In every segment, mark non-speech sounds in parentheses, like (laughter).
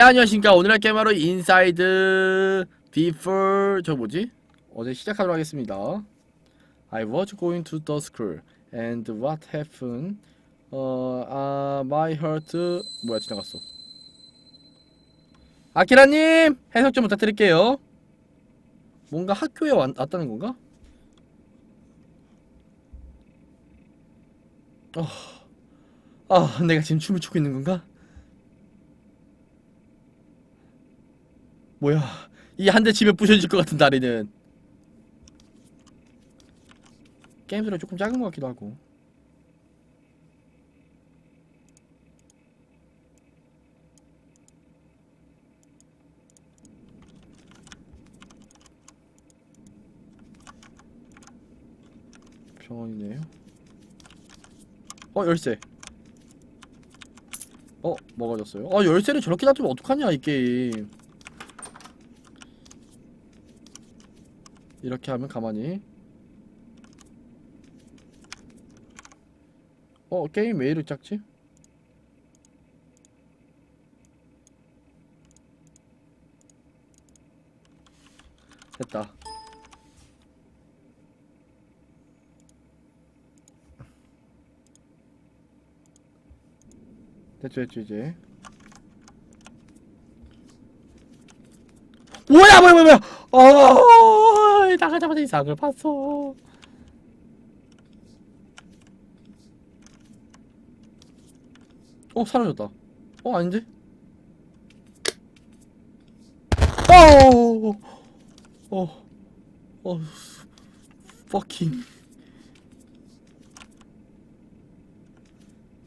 네, 안녕하십니까 오늘 할 게임 바로 인사이드 비포 저 뭐지? 어제 시작하도록 하겠습니다 I was going to the school and what happened? 어, 아, my heart 뭐야 지나갔어 아키라님 해석 좀 부탁드릴게요 뭔가 학교에 왔, 왔다는 건가? 어, 아 내가 지금 춤을 추고 있는 건가? 뭐야 이 한 대 집에 부셔질 것 같은 다리는. 게임 소리가 조금 작은 것 같기도 하고. 병원이네요. 어 열쇠. 어 먹어졌어요? 아 열쇠를 저렇게 놔두면 어떡하냐 이 게임 이렇게 하면 가만히. 어 게임 왜 이렇게 작지? 됐다. 됐죠 됐죠 이제. 뭐야 뭐야 뭐야 뭐야! 어 나가자마자 이상을 봤어 어 사라졌다 어 아닌데 어 어어 어, fucking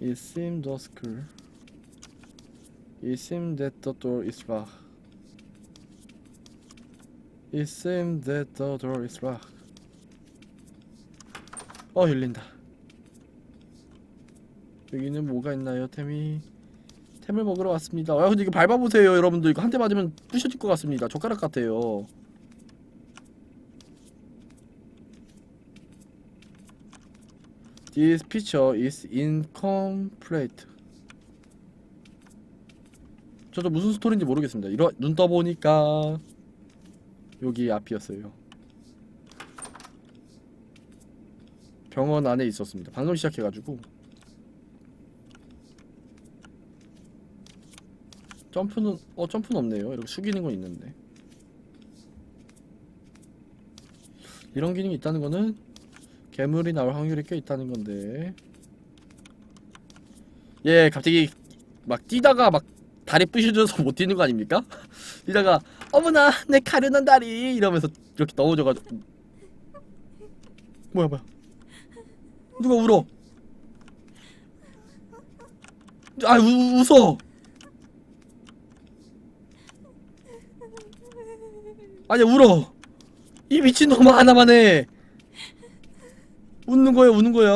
It seemed dusk. It seemed that the door is locked. It seemed that the door is locked. 어 열린다. 여기는 뭐가 있나요, 템이? 템을 먹으러 왔습니다. 아 근데 이거 밟아보세요, 여러분들. 이거 한 대 맞으면 부셔질 것 같습니다. 젓가락 같아요. This picture is incomplete. 저도 무슨 스토리인지 모르겠습니다. 이러 눈 떠보니까 여기 앞이었어요. 병원 안에 있었습니다. 방금 시작해가지고 점프는 어 점프는 없네요. 이렇게 숙이는 건 있는데 이런 기능이 있다는 거는 괴물이 나올 확률이 꽤 있다는 건데 예 갑자기 막 뛰다가 막 다리 부셔져서 못 뛰는 거 아닙니까? (laughs) 뛰다가 어머나 내 가련한 다리. 이러면서 이렇게 넘어져가지고. 뭐야 뭐야. 누가 울어? 아 우, 웃어. 아니 울어. 이 미친놈 하나만 해. 웃는 거야 우는 거야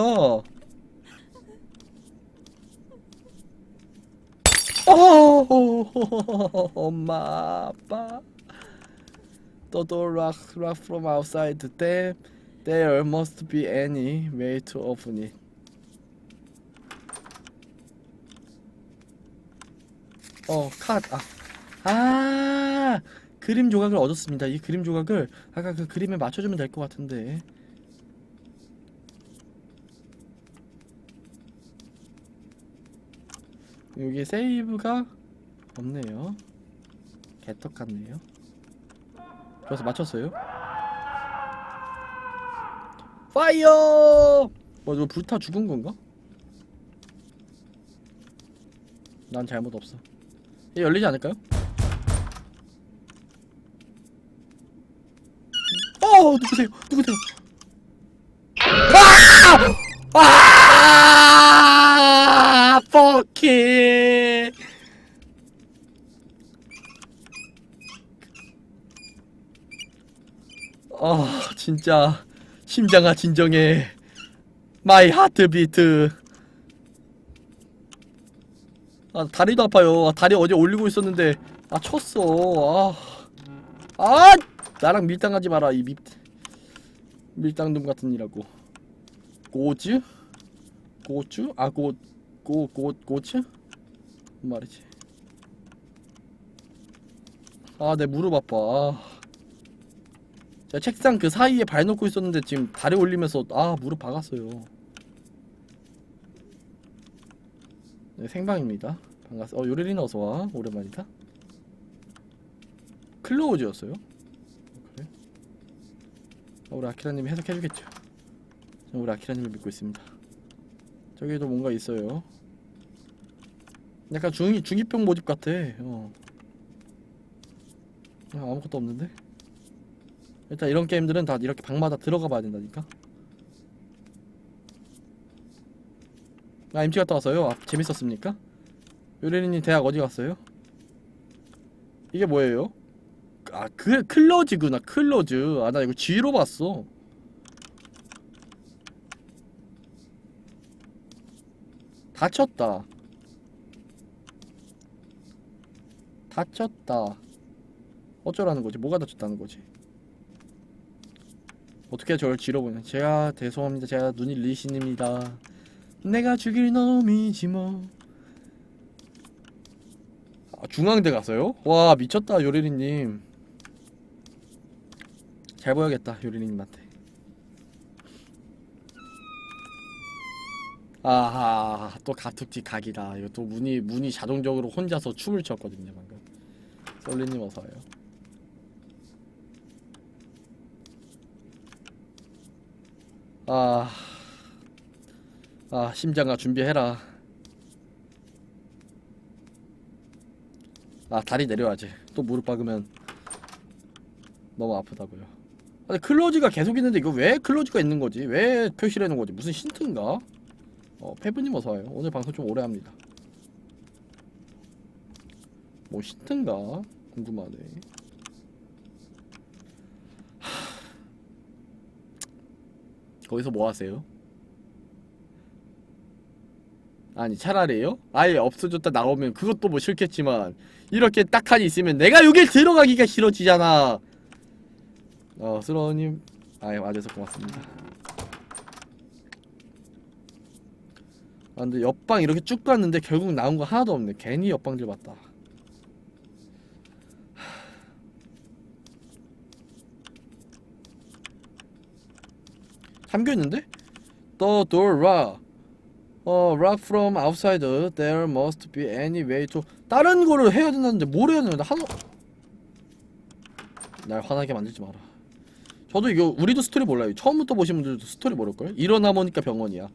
어 엄마 아빠 locked locked from outside There, there must be any way to open it 어, 컷. 아. 아. 그림 조각을 얻었습니다. 이 그림 조각을 아까 그 그림에 맞춰주면 될 것 같은데. 여기 세이브가 없네요. 개떡 같네요. 그래서 맞췄어요. 파이어! 뭐 이거 불타 죽은 건가? 난 잘못 없어. 얘 열리지 않을까요? 어 누구세요? 누구세요? 아! 아! 포키. 아 진짜 심장아 진정해. 마이 하트 비트. 아 다리도 아파요. 아, 다리 어제 올리고 있었는데 아 쳤어. 아. 아 나랑 밀당하지 마라 이 밀, 밀당놈 같은 이라고 고즈? 고추? 아 고, 고, 고, 고츠? 뭔 말이지 아, 내 무릎 아파. 아. 제가 책상 그 사이에 발 놓고 있었는데 지금 다리 올리면서 아, 무릎 박았어요. 네, 생방입니다. 반갑습니다. 어, 요리린 어서 와. 오랜만이다. 클로우즈였어요? 그래? 어, 우리 아키라님이 해석해주겠죠. 우리 아키라님을 믿고 있습니다. 저기도 뭔가 있어요. 약간 중이 중이병 모집 같아. 어. 아, 아무것도 없는데. 일단 이런 게임들은 다 이렇게 방마다 들어가 봐야 된다니까. 아 임시 갔다 왔어요. 아, 재밌었습니까? 요리님 대학 어디 갔어요? 이게 뭐예요? 아, 그 클로즈구나. 클로즈. 아, 나 이거 G로 봤어. 다쳤다. 다쳤다. 어쩌라는 거지? 뭐가 다쳤다는 거지? 어떻게 저를 G로 보냐? 제가 죄송합니다. 제가 눈이 리신입니다. 내가 죽일 놈이지 뭐. 아, 중앙대 갔어요? 와 미쳤다 요리리님. 잘 보여야겠다 요리리님한테. 아하 또 가툭지 각이다. 이거 또 문이 문이 자동적으로 혼자서 춤을 췄거든요 방금. 솔리님 어서 와요. 아, 아 심장아 준비해라. 아 다리 내려야지. 또 무릎 박으면 너무 아프다고요. 근데 클로즈가 계속 있는데 이거 왜 클로즈가 있는 거지? 왜 표시를 해놓은 거지? 무슨 힌트인가? 어 페브님 어서 와요. 오늘 방송 좀 오래 합니다. 뭐 힌트인가? 궁금하네. 거기서 뭐 하세요? 아니 차라리요? 아예 없어졌다 나오면 그것도 뭐 싫겠지만 이렇게 딱하니 있으면 내가 여길 들어가기가 싫어지잖아 어 스러우님 아예 와줘서 고맙습니다 아 근데 옆방 이렇게 쭉 갔는데 결국 나온 거 하나도 없네 괜히 옆방들 봤다 잠겨있는데? The door lock 어, rock from outside. There must be any way to. 다른 거를 해야 된다는데 뭘 해야 되는데 한. 날 화나게 만들지 마라. 저도 이거 우리도 스토리 몰라요. 처음부터 보신 분들도 스토리 모를 걸. 일어나 보니까 병원이야.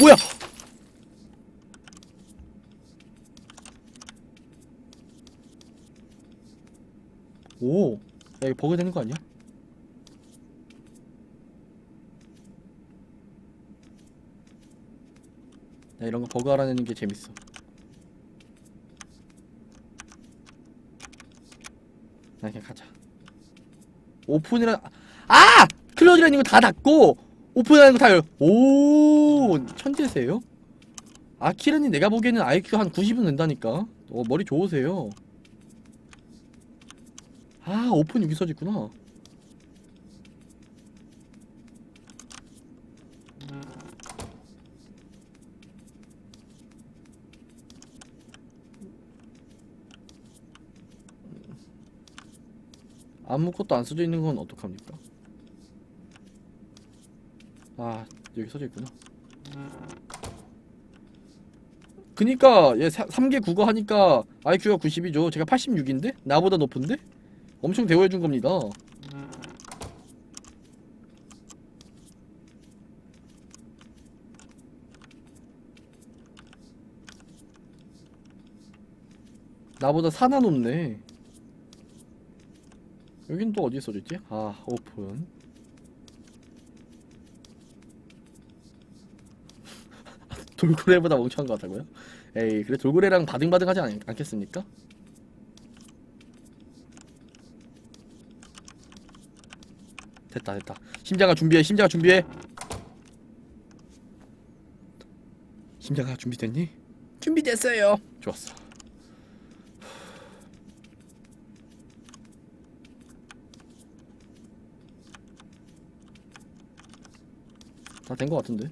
뭐야? 오, 야 이거 버그 되는 거 아니야? 나 이런 거 버그 알아내는 게 재밌어. 나 그냥 가자. 오픈이라 아 클로즈라는 거 다 닫고 오픈하는 거 다 열. 오 천재세요? 아키라님 내가 보기에는 IQ 한 90은 된다니까. 어 머리 좋으세요. 아 오픈 여기서 있구나. 아무것도 안 써져 있는 건 어떡합니까? 아 여기 써져 있구나. 그니까 얘 3개 국어 하니까 IQ가 90이죠. 제가 86인데 나보다 높은데 엄청 대우해 준 겁니다. 나보다 사나 높네. 여긴 또 어디 써졌지? 아 오픈 (laughs) 돌고래보다 멍청한 것 같다고요? 에이 그래 돌고래랑 바등바등하지 않, 않겠습니까? 됐다 됐다 심장아 준비해 심장아 준비해 심장아 준비됐니? 준비됐어요 좋았어 다 된 것 같은데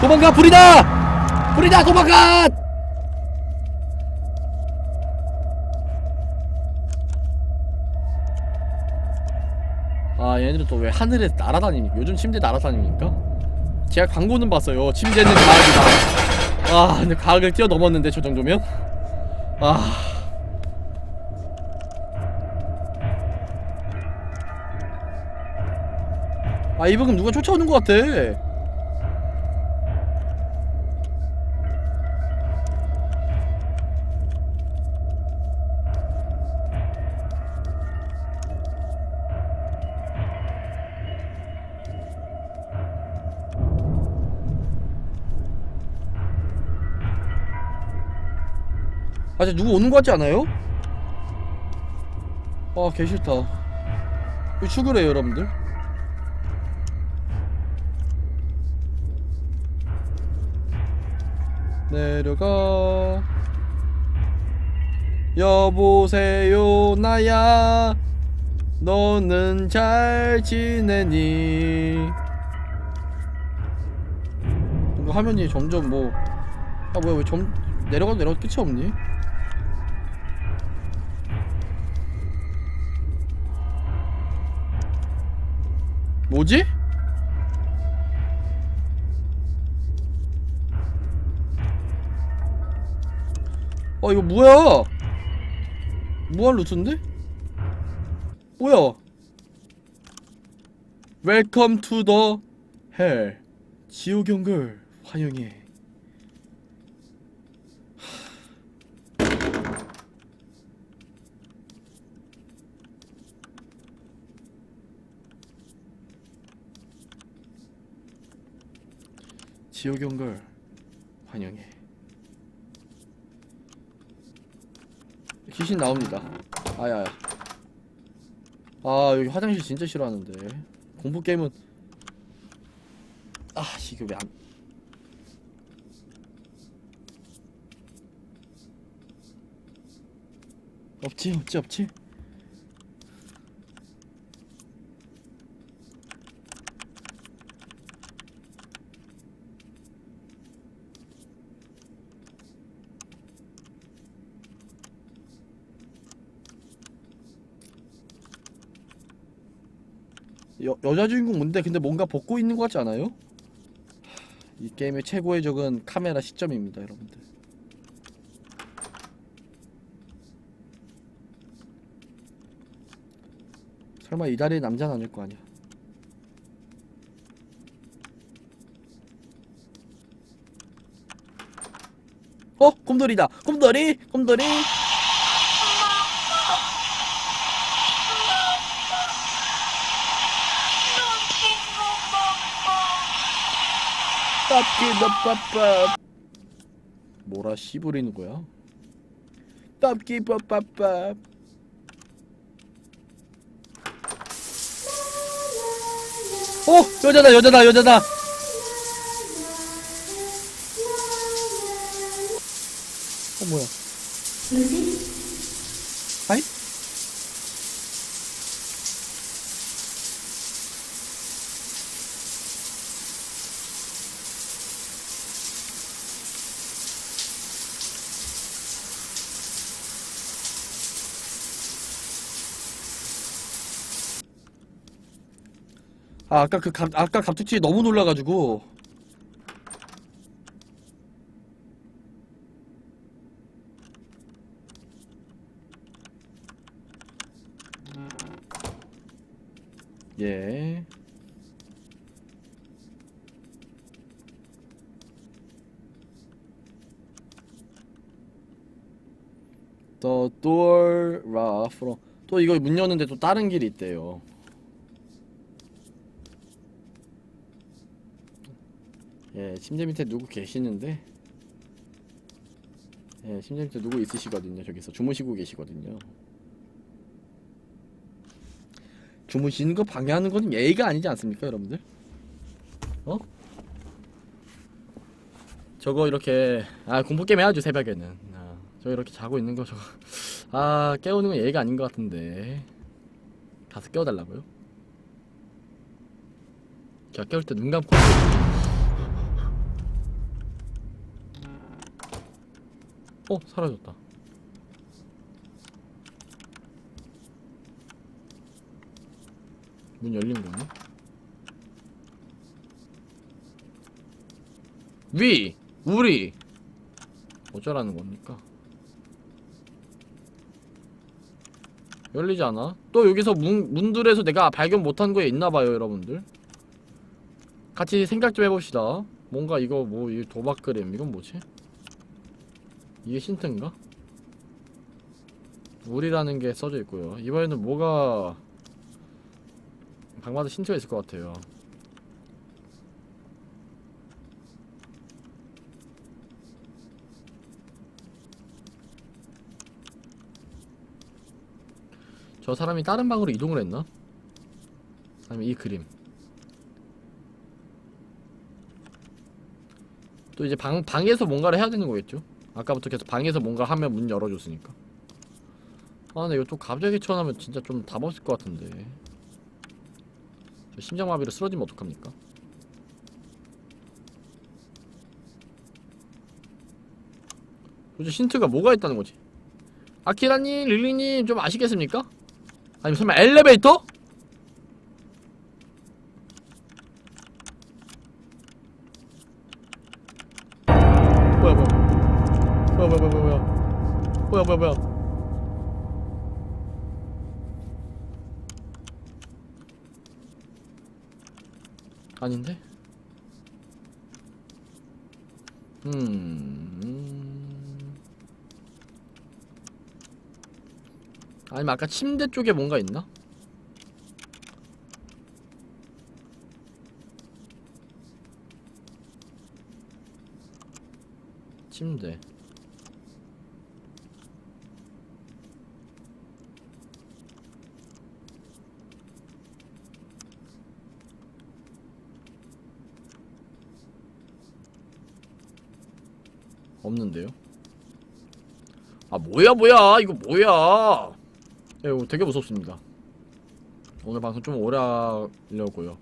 도망가 불이다! 불이다 도망가! 아 얘네들은 또왜 하늘에 날아다닙니까 요즘 침대 날아다닙니까? 제가 광고는 봤어요. 침대는 과학이다. 아 근데 과학을 뛰어넘었는데 저 정도면? 아. 아, 이 방금 누가 쫓아오는 것 같아. 아, 진짜 누구 오는 것 같지 않아요? 아, 개 싫다. 왜 출근해요, 여러분들? 내려가 여보세요 나야 너는 잘 지내니 화면이 점점 뭐 아 뭐야 왜 점 내려가도 내려가도 끝이 없니? 뭐지? 어 이거 뭐야? 무한 루트인데? 뭐야? 웰컴 투 더 헬. 지옥 연글 환영해. 지옥 연글 환영해. 귀신 나옵니다. 아야야. 아 여기 화장실 진짜 싫어하는데 공포 게임은 아 이게 왜 안? 없지 없지 없지. 여, 여자 주인공 뭔데? 근데 뭔가 벗고 있는 것 같지 않아요? 하, 이 게임의 최고의 적은 카메라 시점입니다 여러분들. 설마 이 다리에 남자는 아닐 거 아니야. 어? 곰돌이다. 곰돌이? 곰돌이 빠끼빠빠빠 뭐라 씨 부리는 거야? 빠끼빠빠빠 어 여자다 여자다 여자다. 어 뭐야 아 아까 그 감, 아까 갑툭튀 너무 놀라가지고 예. The door ra from 또 이거 문 여는데 또 다른 길이 있대요. 예, 침대 밑에 누구 계시는데 예, 침대 밑에 누구 있으시거든요. 저기서 주무시고 계시거든요. 주무시는 거 방해하는 건 예의가 아니지 않습니까, 여러분들? 어? 저거 이렇게 아 공포 게임 해야죠 새벽에는. 아, 저 이렇게 자고 있는 거 저거 아 깨우는 건 예의가 아닌 것 같은데 가서 깨워달라고요? 제가 깨울 때 눈 감고 어 사라졌다. 문 열린 거네. 위 우리. 어쩌라는 겁니까? 열리지 않아? 또 여기서 문, 문들에서 내가 발견 못한 거에 있나봐요 여러분들. 같이 생각 좀 해봅시다. 뭔가 이거 뭐이 도박 그램 이건 뭐지? 이게 힌트인가? 우리라는 게 써져 있고요 이번에는 뭐가 방마다 힌트가 있을 것 같아요 저 사람이 다른 방으로 이동을 했나? 아니면 이 그림 또 이제 방, 방에서 뭔가를 해야 되는 거겠죠? 아까부터 계속 방에서 뭔가 하면 문 열어줬으니까 아 근데 이거 또 갑자기 튀어나오면 진짜 좀 답 없을 것 같은데 저 심장마비로 쓰러지면 어떡합니까? 도대체 힌트가 뭐가 있다는 거지? 아키라님, 릴리님 좀 아시겠습니까? 아니 설마 엘리베이터? 뭐야 뭐야 뭐야 뭐야 뭐야 뭐야 뭐야 뭐야 뭐야 아닌데? 음... 아니면 아까 침대 쪽에 뭔가 있나? 침대 없는데요? 아 뭐야 뭐야 이거 뭐야 예, 이거 되게 무섭습니다. 오늘 방송 좀 오래 하려고요.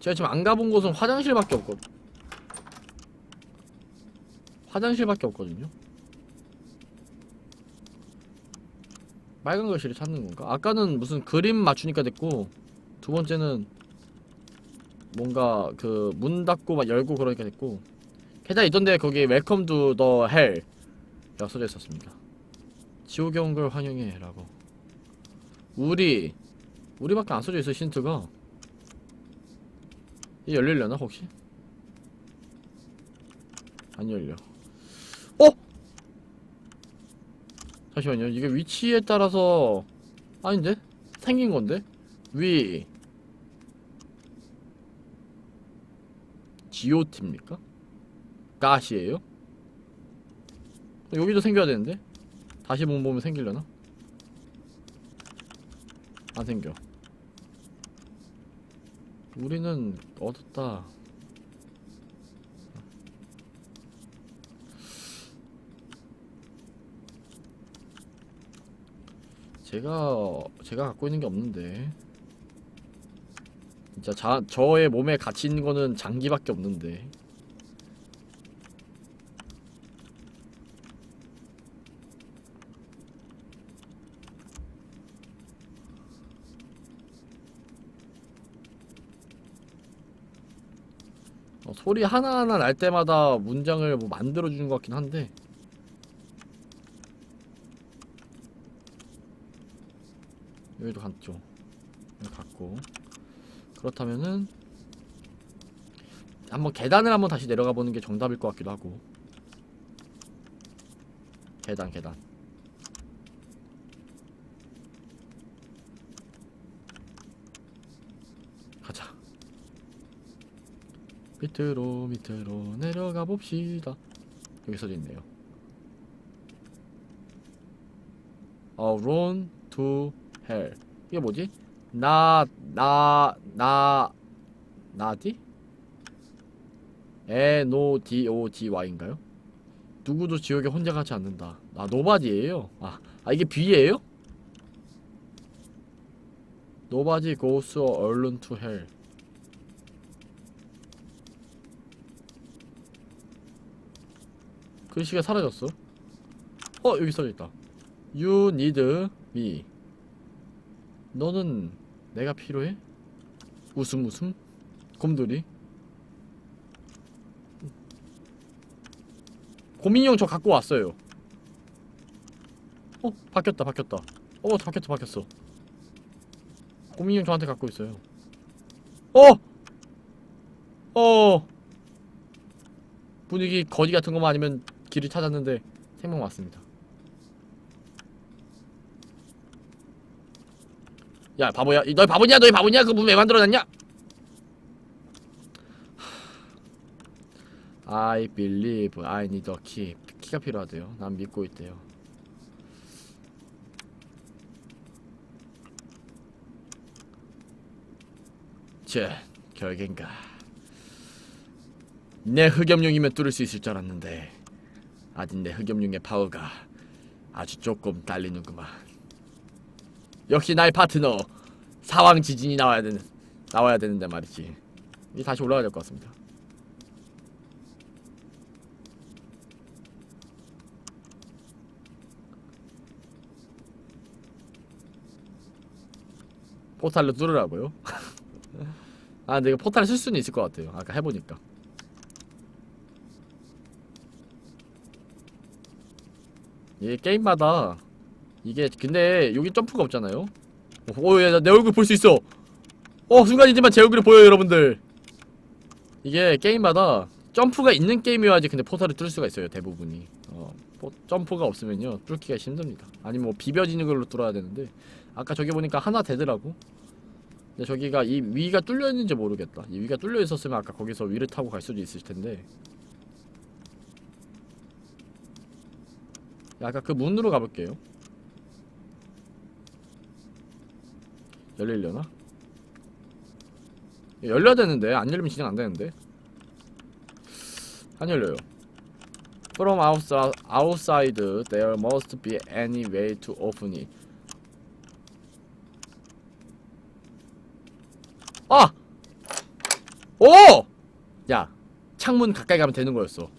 제가 지금 안 가본 곳은 화장실밖에 없거. 화장실밖에 없거든요. 빨간 글씨를 찾는 건가? 아까는 무슨 그림 맞추니까 됐고 두 번째는 뭔가 그 문 닫고 막 열고 그러니까 됐고 게다가 있던데 거기 웰컴 투더 헬 라고 써져 있었습니다. 지옥에 온 걸 환영해 라고 우리 우리밖에 안 써져 있어 힌트가 이 열리려나 혹시? 안 열려 어? 잠시만요 이게 위치에 따라서 아닌데? 생긴 건데? 위 GOT입니까? 가시에요? 여기도 생겨야 되는데? 다시 문 보면 생기려나? 안 생겨. 우리는 얻었다. 제가 제가 갖고 있는 게 없는데. 진짜 자, 저의 몸에 있는 거는 장기밖에 없는데. 어, 소리 하나하나 날 때마다 문장을 뭐 만들어주는 것 같긴 한데. 여기도 갔죠. 여기 갔고. 그렇다면은 한번 계단을 한번 다시 내려가 보는 게 정답일 것 같기도 하고. 계단 계단 가자 밑으로 밑으로 내려가 봅시다. 여기 써져 있네요. 어, run to hell. 이게 뭐지? 나, 나, 나, 나디? N-O-D-O-D-Y인가요? 누구도 지옥에 혼자 가지 않는다. 아, 노바디예요 아, 아 이게 B예요? Nobody goes alone to hell. 글씨가 사라졌어. 어 여기 써져 있다. You need me. 너는 내가 필요해? 웃음 웃음. 곰돌이. 고민형 저 갖고 왔어요. 어 바뀌었다 바뀌었다. 어 바뀌었다 바뀌었어. 고민형 저한테 갖고 있어요. 어! 어! 분위기 거지 같은 것만 아니면 길을 찾았는데 생명 맞습니다. 야 바보야. 이- 너 바보냐? 너 바보냐? 그 문 왜 만들어놨냐? I believe I need a key. 키가 필요하대요. 난 믿고 있대요. 자 결국인가? 내 흑염룡이면 뚫을 수 있을 줄 알았는데 내 흑염룡의 파워가 아주 조금 딸리는구만 역시 나의 파트너 사왕 지진이 나와야 되는 나와야 되는데 말이지. 이 다시 올라가야 될 것 같습니다. 포탈로 뚫으라고요? (laughs) 아 근데 이거 포탈을 쓸 수는 있을 것 같아요. 아까 해보니까. 이게 게임마다 이게 근데 여기 점프가 없잖아요. 오야 내 얼굴 볼 수 있어. 어 순간이지만 제 얼굴이 보여요 여러분들. 이게 게임마다 점프가 있는 게임이어야지 근데 포탈을 뚫을 수가 있어요 대부분이. 어 포- 점프가 없으면요 뚫기가 힘듭니다. 아니면 뭐 비벼지는 걸로 뚫어야 되는데 아까 저기 보니까 하나 되더라고. 근데 저기가 이 위가 뚫려 있는지 모르겠다. 이 위가 뚫려 있었으면 아까 거기서 위를 타고 갈 수도 있을 텐데. 아까 그 문으로 가볼게요. 열리려나? 열려야 되는데 안 열리면 진행 안 되는데 안 열려요. From outside there must be any way to open it. 아! 오! 야, 창문 가까이 가면 되는 거였어.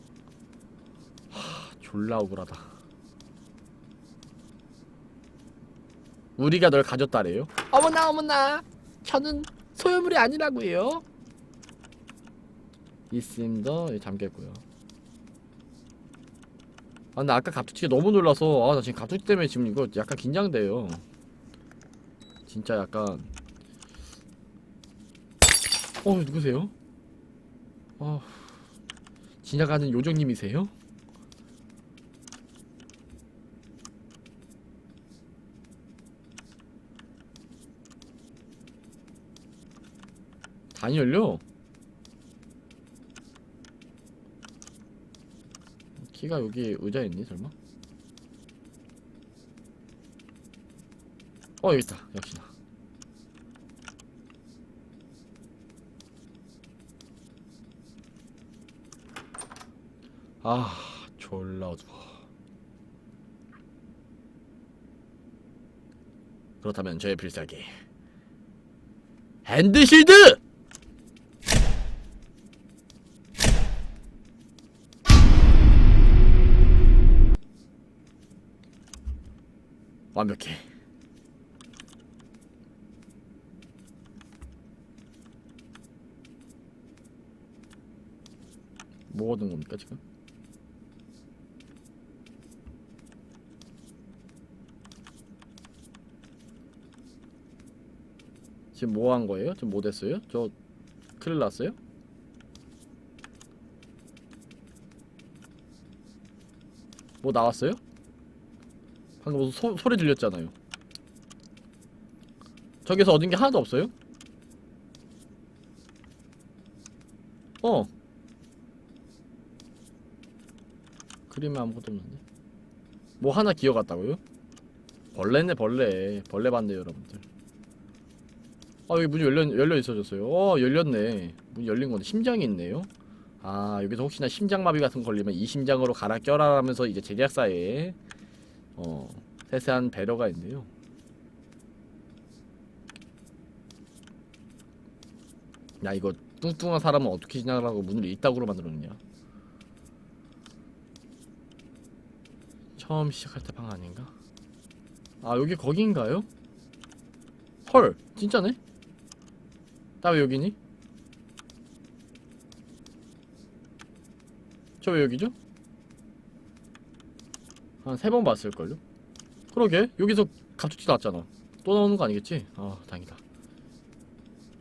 하, 졸라 억울하다. 우리가 널 가졌다래요? 어머나 어머나 저는 소유물이 아니라고요 예, 잠겼고요 아 근데 아까 갑툭튀가 너무 놀라서 아 나 지금 갑툭튀 때문에 지금 이거 약간 긴장돼요 진짜 약간 어 누구세요? 어 지나가는 요정님이세요? 안 열려. 키가 여기 의자에 있니 설마? 어 여기 있다 역시나. 아 졸라 어두워. 그렇다면 저의 필살기 핸드실드! 완벽해. 뭐 얻은 겁니까 지금? 지금 뭐 한 거예요? 지금 뭐 됐어요? 저 큰일 났어요? 뭐 나왔어요? 방금 소, 소리 들렸잖아요. 저기서 얻은 게 하나도 없어요? 어. 그림에 아무것도 없는데. 뭐 하나 기어갔다고요? 벌레네 벌레. 벌레 봤네요 여러분들. 아 여기 문이 열려 열려 있어졌어요. 어 열렸네. 문 열린 건데 심장이 있네요. 아 여기서 혹시나 심장마비 같은 거 걸리면 이 심장으로 갈아 껴라라면서 이제 제작사에 어 세세한 배려가 있네요. 야 이거 뚱뚱한 사람은 어떻게 지나가라고 문을 이따구로 만들었냐? 처음 시작할 때 방 아닌가? 아 여기 거기인가요? 헐 진짜네? 나 왜 여기니? 저 왜 여기죠? 한 세 번 봤을걸요? 그러게 여기서 갑자기 나왔잖아 또 나오는 거 아니겠지? 아 다행이다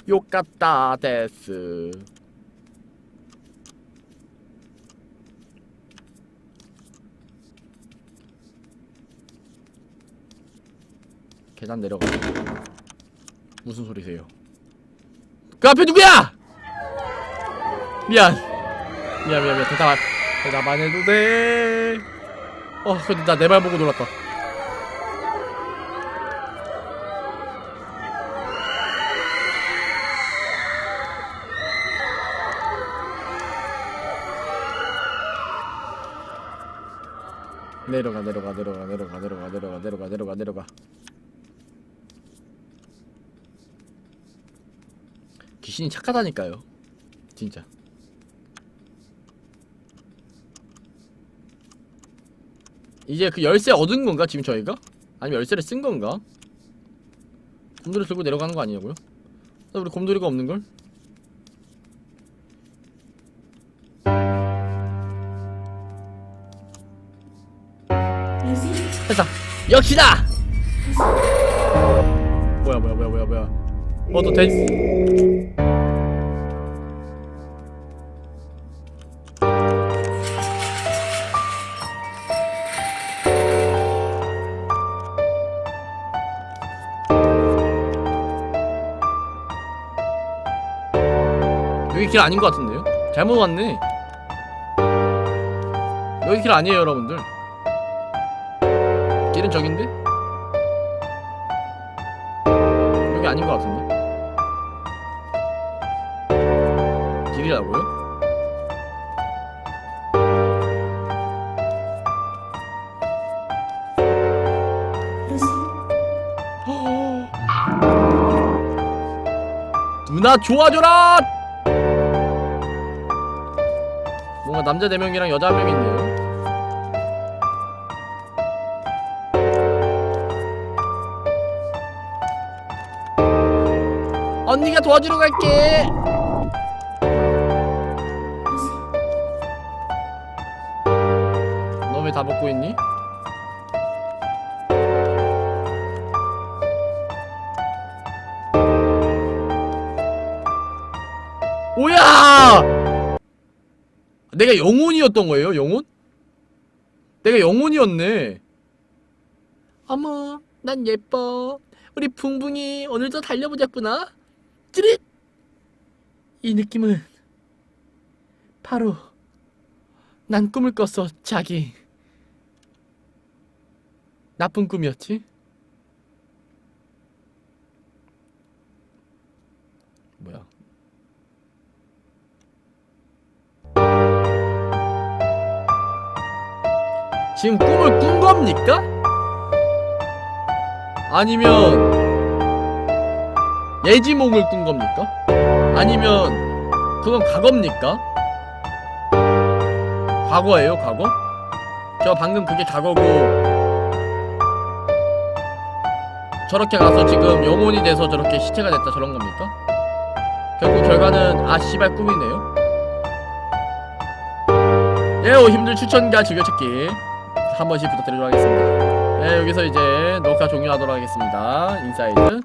욕같다 데스 계단 내려가 무슨 소리세요? 그 앞에 누구야? 미안 미안 미안 미안 대답 안- 대답 안 해도 돼. 어 근데 나 내 말 보고 놀았다. 내려가 내려가 내려가 내려가 내려가 내려가 내려가 내려가 내려가. 귀신이 착하다니까요. 진짜 이제 그 열쇠 얻은 건가 지금 저희가? 아니면 열쇠를 쓴 건가? 곰돌이 들고 내려가는 거 아니냐고요? 나 우리 곰돌이가 없는걸? 됐다 역시다 뭐야 뭐야 뭐야 뭐야 뭐야 어너 돼? 길 아닌 것 같은데요? 잘못 왔네 여기 길 아니에요 여러분들 길은 저긴데? 여기 아닌 것 같은데? 길이라고요? (gasps) 누나 좋아져라! 남자 4명이랑 여자 1명 있네요 언니가 도와주러 갈게 너 왜 다 먹고 있니? 내가 영혼이었던 거예요, 영혼? 내가 영혼이었네. 어머, 난 예뻐. 우리 붕붕이 오늘도 달려보자꾸나. 찌릿! 이 느낌은 바로 난 꿈을 꿨어, 자기. 나쁜 꿈이었지? 지금 꿈을 꾼 겁니까? 아니면 예지몽을 꾼 겁니까? 아니면 그건 과거입니까? 과거예요, 과거? 저 방금 그게 과거고 저렇게 가서 지금 영혼이 돼서 저렇게 시체가 됐다 저런 겁니까? 결국 결과는 아 씨발 꿈이네요. 예오 힘들 추천과 즐겨찾기 한 번씩 부탁드리도록 하겠습니다. 네 여기서 이제 녹화 종료하도록 하겠습니다. 인사이드.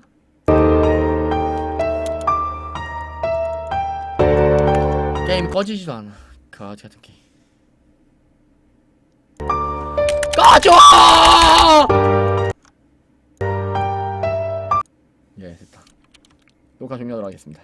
게임 꺼지지도 않아. 거지 같은 게임. 꺼져! 예 됐다. 녹화 종료하도록 하겠습니다.